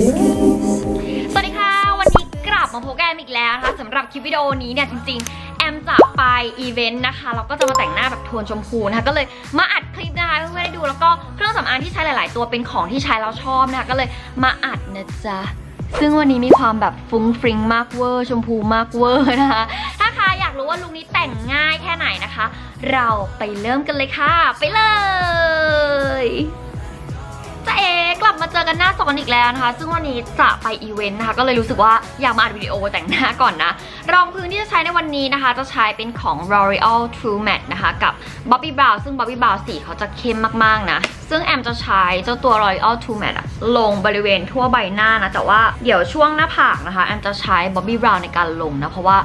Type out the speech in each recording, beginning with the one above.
สวัสดีค่ะ วันนี้กลับมาพบกันอีกแล้วนะคะสำหรับคลิปวิดีโอนี้เนี่ยจริงๆ แอมจะไปอีเวนต์นะคะแล้วก็จะมาแต่งหน้าแบบโทนชมพูนะคะก็เลยมาอัดคลิปนะคะเพื่อนๆได้ดูแล้วก็เครื่องสำอางที่ใช้หลาย ๆ ตัวเป็นของที่ใช้แล้วชอบนะคะก็เลยมาอัดนะจ๊ะซึ่งวันนี้มีความแบบฟุ้งฟริ้งมากเวอร์ ชมพูมากเวอร์นะคะ ถ้าใครอยากรู้ว่าลุคนี้แต่งง่ายแค่ไหนนะคะ เราไปเริ่มกันเลยค่ะ ไปเลย จะเอกลับมาเจอกันหน้าซอนอีกแล้วนะคะ ซึ่งวันนี้จะไปอีเวนต์นะคะ ก็เลยรู้สึกว่าอยากมาอัดวิดีโอแต่งหน้าก่อนนะ รองพื้นที่จะใช้ในวันนี้นะคะ จะใช้เป็นของ L'Oreal True Matte นะคะ กับ Bobbi Brown ซึ่ง Bobbi Brown สีเขาจะเข้มมากๆนะ ซึ่งแอมจะใช้เจ้าตัว L'Oreal True Matte อะลงบริเวณทั่วใบหน้านะ แต่ว่าเดี๋ยวช่วงหน้าผากนะคะ แอมจะใช้ Bobbi Brown ในการลงนะ เพราะว่า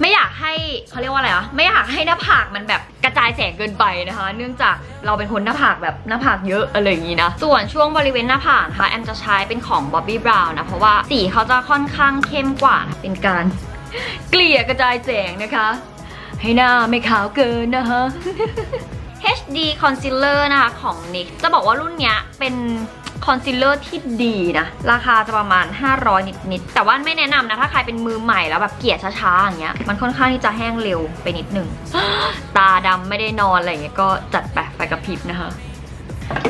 ไม่อยากให้เขาเรียกว่าอะไรอะไม่อยากให้หน้าผากมันแบบกระจายแสงเกินไปนะคะ เนื่องจากเราเป็นคนหน้าผากแบบหน้าผากเยอะอะไรอย่างนี้นะ ส่วนช่วงบริเวณหน้าผากนะคะแอมจะใช้เป็นของ Bobbi Brown นะ เพราะว่าสีเขาจะค่อนข้างเข้มกว่านะเป็นการเกลี่ยกระจายแสงนะคะ ให้หน้าไม่ขาวเกินนะคะ HD Concealer นะคะของ NYX จะบอกว่ารุ่นเนี้ยเป็นคอนซีลเลอร์ที่ดีนะ ราคาจะประมาณ 500 นิดๆ แต่ว่าไม่แนะนำนะ ถ้าใครเป็นมือใหม่แล้วแบบเกลี่ยช้าๆ อย่างเงี้ย มันค่อนข้างที่จะแห้งเร็วไปนิดนึง ตาดำไม่ได้นอนอะไรเงี้ยก็จัดไปไฟกระพริบนะคะ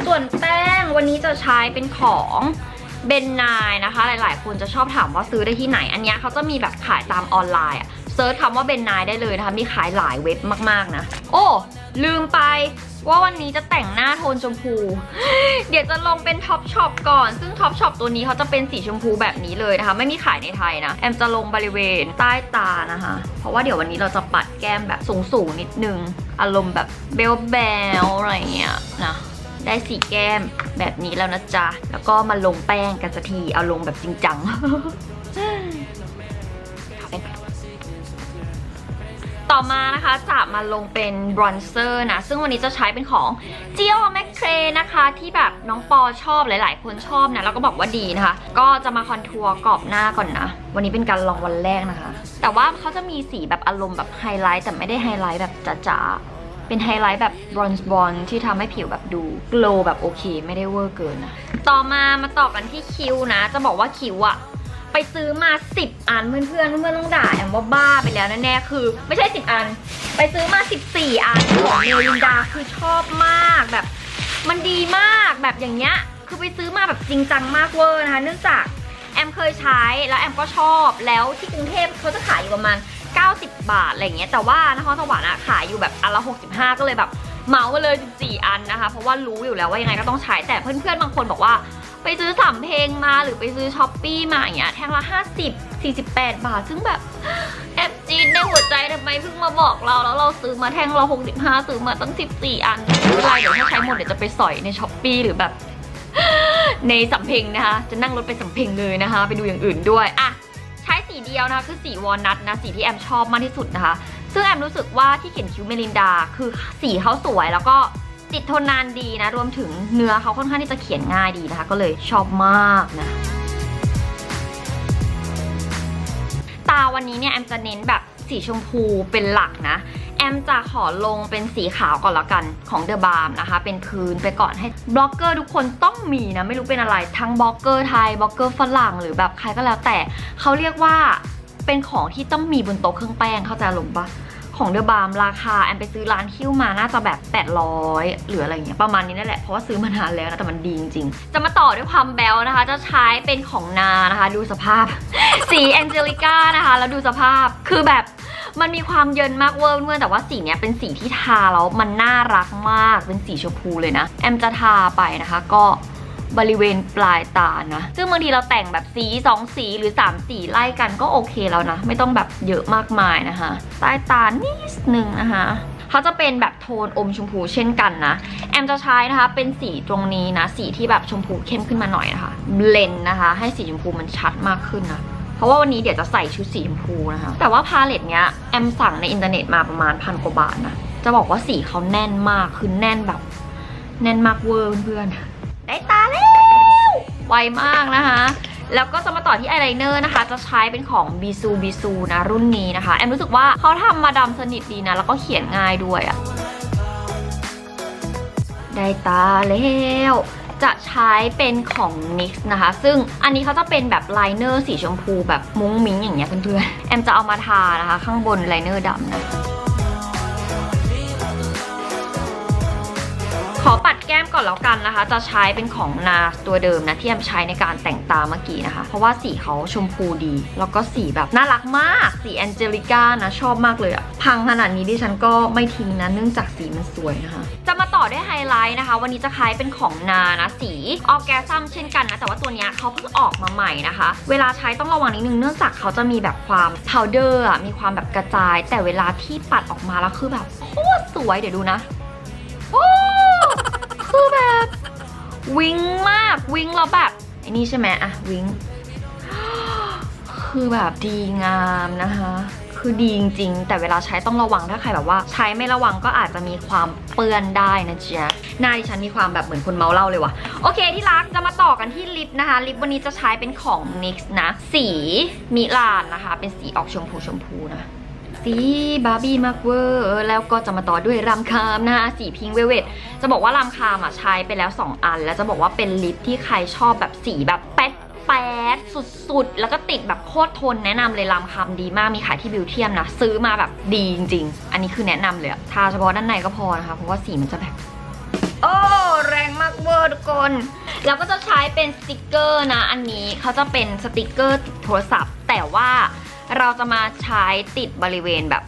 ส่วนแป้งวันนี้จะใช้เป็นของเบนนายนะคะ หลายๆ คนจะชอบถามว่าซื้อได้ที่ไหน อันเนี้ยเขาจะมีแบบขายตามออนไลน์อะเซิร์ชคำว่าเบนนายได้เลยนะคะ มีขายหลายเว็บมากๆนะ โอ้ ลืมไปว่าวันนี้จะแต่งหน้าโทนชมพู เดี๋ยวจะลงเป็นท็อปช็อปก่อน ซึ่งท็อปช็อปตัวนี้เขาจะเป็นสีชมพูแบบนี้เลยนะคะ ไม่มีขายในไทยนะ แอมจะลงบริเวณใต้ตานะคะ เพราะว่าเดี๋ยววันนี้เราจะปัดแก้มแบบสูงๆนิดนึง อารมณ์แบบเบลเบลอะไรอย่างเงี้ยนะ ได้สีแก้มแบบนี้แล้วนะจ๊ะ แล้วก็มาลงแป้งกันสักที เอาลงแบบจริงจัง ต่อมานะคะจะมาลงเป็นบรอนเซอร์นะ ซึ่งวันนี้จะใช้เป็นของ g i o m a c r a e นะคะที่แบบน้องปอชอบหลาย ๆ คนชอบนะแล้วก็บอกว่าดีนะคะ ก็จะมาคอนทัวร์กรอบหน้าก่อนนะ วันนี้เป็นการลองวันแรกนะคะ แต่ว่าเขาจะมีสีแบบอารมณ์แบบไฮไลท์แต่ไม่ได้ไฮไลท์แบบจ๋าๆเป็นไฮไลท์แบบบรอนซ์บอลที่ทำให้ผิวแบบดูโกลว์แบบโอเค ไม่ได้เวอร์เกินนะต่อมามาต่อกันที่คิ้วนะ จะบอกว่าคิ้วอะ ไปซื้อมา 10 อันเพื่อนเพื่อนเพื่อนต้องด่าแอมว่าบ้าไปแล้วแน่ๆคือ ไม่ใช่ 10 อัน ไปซื้อมา 14 อันของเมลินดาคือชอบมากแบบ มันดีมากแบบอย่างเงี้ยคือไปซื้อมาแบบจริงจังมากเวอร์นะคะเนื่องจากแอมเคยใช้แล้วแอมก็ชอบแล้วที่กรุงเทพเขาจะขายอยู่ประมาณ 90 บาทอะไรเงี้ยแต่ว่านครสวรรค์อะขายอยู่แบบอันละ 65 ก็เลยแบบเหมามาเลย 14 อันนะคะ เพราะว่ารู้อยู่แล้วว่ายังไงก็ต้องใช้แต่เพื่อนๆบางคนบอกว่า ไปซื้อสามเพลงมาหรือไปซื้อช้อปปี้มาอย่างเงี้ยแท่งละ 50 48 บาท ซึ่งแบบแอบจีนในหัวใจทำไมเพิ่งมาบอกเรา แล้วเราซื้อมาแท่งละ65ซื้อมาตั้ง 14 อันไม่เป็นไรเดี๋ยวถ้าใช้หมดเดี๋ยวจะไปสอยในช้อปปี้หรือแบบ ในสำเพ็งนะคะ จะนั่งรถไปสำเพ็งเลยนะคะ ไปดูอย่างอื่นด้วยอะใช้สีเดียวนะคะคือสีวอลนัทนะสีที่แอมชอบมากที่สุดนะคะ ซึ่งแอมรู้สึกว่าที่เขียนคิ้วเมลินดา คือสีเขาสวยแล้วก็ ติดทนนานดีนะ รวมถึงเนื้อเขาค่อนข้างที่จะเขียนง่ายดีนะคะ ก็เลยชอบมากนะตาวันนี้เนี่ยแอมจะเน้นแบบสีชมพูเป็นหลักนะ แอมจะขอลงเป็นสีขาวก่อนละกันของเดอะบา m นะคะ เป็นพื้นไปก่อนให้บล็อกเกอร์ทุกคนต้องมีนะ ไม่รู้เป็นอะไร ทั้งบล็อกเกอร์ไทยบล็อกเกอร์ฝรั่งหรือแบบใครก็แล้วแต่เขาเรียกว่าเป็นของที่ต้องมีบนโต๊ะเครื่องแป้งเข้าใจลงปะ ของเดอะบา m ราคาแอมไปซื้อร้านคิ้วมาน่าจะแบบ 800 หรืออะไรอย่างเงี้ยประมาณนี้นั่นแหละ เพราะว่าซื้อมานานแล้วนะ แต่มันดีจริงๆ จะมาต่อด้วยความแบลนะคะ จะใช้เป็นของนานะคะ ดูสภาพ สีแองเจลิก้านะคะ แล้วดูสภาพคือแบบมันมีความเยินมากเวอร์เมื่อแต่ว่าสีเนี้ยเป็นสีที่ทาแล้วมันน่ารักมากเป็นสีชมพูเลยนะ แอมจะทาไปนะคะก็ บริเวณปลายตานะ ซึ่งบางทีเราแต่งแบบสี 2 สีหรือ 3 สีไล่กันก็โอเคแล้วนะ ไม่ต้องแบบเยอะมากมายนะคะ ใต้ตานิดนึงนะคะเขาจะเป็นแบบโทนอมชมพูเช่นกันนะ แอมจะใช้นะคะ เป็นสีตรงนี้นะ สีที่แบบชมพูเข้มขึ้นมาหน่อยนะคะเบลนนะคะ ให้สีชมพูมันชัดมากขึ้นนะเพราะว่าวันนี้เดี๋ยวจะใส่ชุดสีชมพูนะคะ แต่ว่าพาเลตเนี้ยแอมสั่งในอินเทอร์เน็ตมาประมาณพันกว่าบาทนะ จะบอกว่าสีเขาแน่นมาก คือแน่นแบบ แน่นมากเวอร์เพื่อนๆ ได้ตาแล้ว ไวมากนะคะ แล้วก็จะมาต่อที่อายไลเนอร์นะคะ จะใช้เป็นของบีซูบีซูนะรุ่นนี้นะคะ แอมรู้สึกว่าเขาทำมาดำสนิทดีนะ แล้วก็เขียนง่ายด้วยอะได้ตาแล้วจะใช้เป็นของ NYX นะคะ ซึ่งอันนี้เขาจะเป็นแบบไลเนอร์สีชมพูแบบมุ้งมิ้งอย่างเงี้ยเพื่อนๆ แอมจะเอามาทานะคะ ข้างบนไลเนอร์ดำนะ ขอปัดแก้มก่อนแล้วกันนะคะ จะใช้เป็นของนาตัวเดิมนะที่แอมใช้ในการแต่งตาเมื่อกี้นะคะ เพราะว่าสีเขาชมพูดี แล้วก็สีแบบน่ารักมาก สีแองเจลิก้านะชอบมากเลยอะพังขนาดนี้ดิฉันก็ไม่ทิ้งนะเนื่องจากสีมันสวยนะคะ จะมาต่อด้วยไฮไลท์นะคะ วันนี้จะคล้ายเป็นของนานะสีออแกซัมเช่นกันนะแต่ว่าตัวเนี้ยเขาเพิ่งออกมาใหม่นะคะ เวลาใช้ต้องระวังนิดนึงเนื่องจากเขาจะมีแบบความพาวเดอร์มีความแบบกระจาย แต่เวลาที่ปัดออกมาแล้วคือแบบโคตรสวยเดี๋ยวดูนะ วิงมากวิงแล้วแบบไอ้นี่ใช่ไหมอะวิงคือแบบดีงามนะคะ คือดีจริงๆ แต่เวลาใช้ต้องระวังถ้าใครแบบว่า ใช้ไม่ระวังก็อาจจะมีความเปื้อนได้นะจ๊ะหน้าดิฉันมีความแบบเหมือนคนเมาเหล้าเลยว่ะ โอเคที่รักจะมาต่อกันที่ลิปนะคะ ลิปวันนี้จะใช้เป็นของ NYX นะ สีมิลานนะคะ เป็นสีออกชมพูชมพูนะ สีบาร์บี้มากเวอร์แล้วก็จะมาต่อด้วยรามคามนะคะสีพิงเวเวตจะบอกว่ารามคามอะใช้ไปแล้ว 2 อัน แล้วจะบอกว่าเป็นลิปที่ใครชอบแบบสีแบบแป๊ดแป๊ดสุดๆ แล้วก็ติดแบบโคตรทนแนะนำเลยรามคามดีมากมีขายที่บิวเทียมนะ ซื้อมาแบบดีจริง ๆ อันนี้คือแนะนำเลยอะทาเฉพาะด้านในก็พอนะคะ เพราะว่าสีมันจะแบบโอ้แรงมากเวอร์ทุกคนแล้วก็จะใช้เป็นสติกเกอร์นะ อันนี้เขาจะเป็นสติกเกอร์ติดโทรศัพท์ แต่ว่า เราจะมาใช้ติดบริเวณแบบ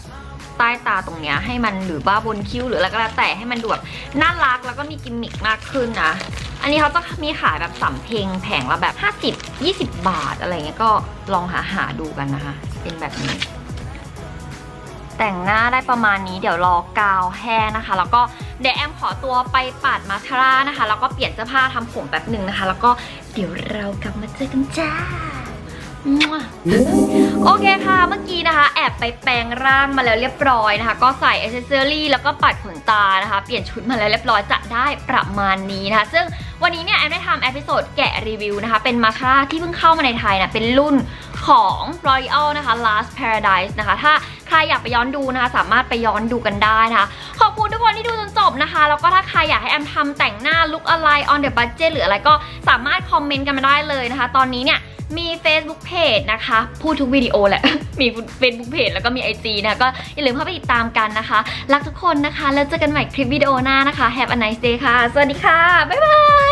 ใต้ตาตรงเนี้ยให้มันหรือว่าบนคิ้วหรืออะไรก็แล้วแต่ให้มันดูแบบน่ารักแล้วก็มีกิมมิคมากขึ้นนะ อันนี้เขาจะมีขายแบบสำเพ็งแผงละแบบ 50 20 บาทอะไรเงี้ยก็ลองหาหาดูกันนะคะ เป็นแบบนี้ แต่งหน้าได้ประมาณนี้เดี๋ยวรอกาวแห้งนะคะ แล้วก็เดี๋ยวแอมขอตัวไปปัดมาสคาร่านะคะ แล้วก็เปลี่ยนเสื้อผ้าทำผมแป๊บหนึ่งนะคะ แล้วก็เดี๋ยวเรากลับมาเจอกันจ้า โอเคค่ะ เมื่อกี้นะคะ แอบไปแปลงร่างมาแล้วเรียบร้อยนะคะ ก็ใส่อ c เซสซอรี่แล้วก็ปัดขนตานะคะ เปลี่ยนชุดมาแล้วเรียบร้อยจะได้ประมาณนี้นะคะ ซึ่งวันนี้เนี่ยแอมได้ทำเอพิโซดแกะรีวิวนะคะ เป็นมาคาร่าที่เพิ่งเข้ามาในไทยนะ เป็นรุ่นของ L'Oreal นะคะ Last Paradise นะคะ ถ้าใครอยากไปย้อนดูนะคะ สามารถไปย้อนดูกันได้นะคะ ขอบคุณทุกคนที่ดูจนจบนะคะ แล้วก็ถ้าใครอยากให้แอมทำแต่งหน้าลุคอะไร on the budget หรืออะไรก็สามารถคอมเมนต์กันมาได้เลยนะคะ ตอนนี้เนี่ย มี Facebook Page นะคะ พูดทุกวิดีโอแหละ มี Facebook Page แล้วก็มี IG นะคะก็อย่าลืมเข้าไปติดตามกันนะคะ รักทุกคนนะคะ แล้วเจอกันใหม่คลิปวิดีโอหน้านะคะ Have a nice day ค่ะ สวัสดีค่ะ บ๊ายบาย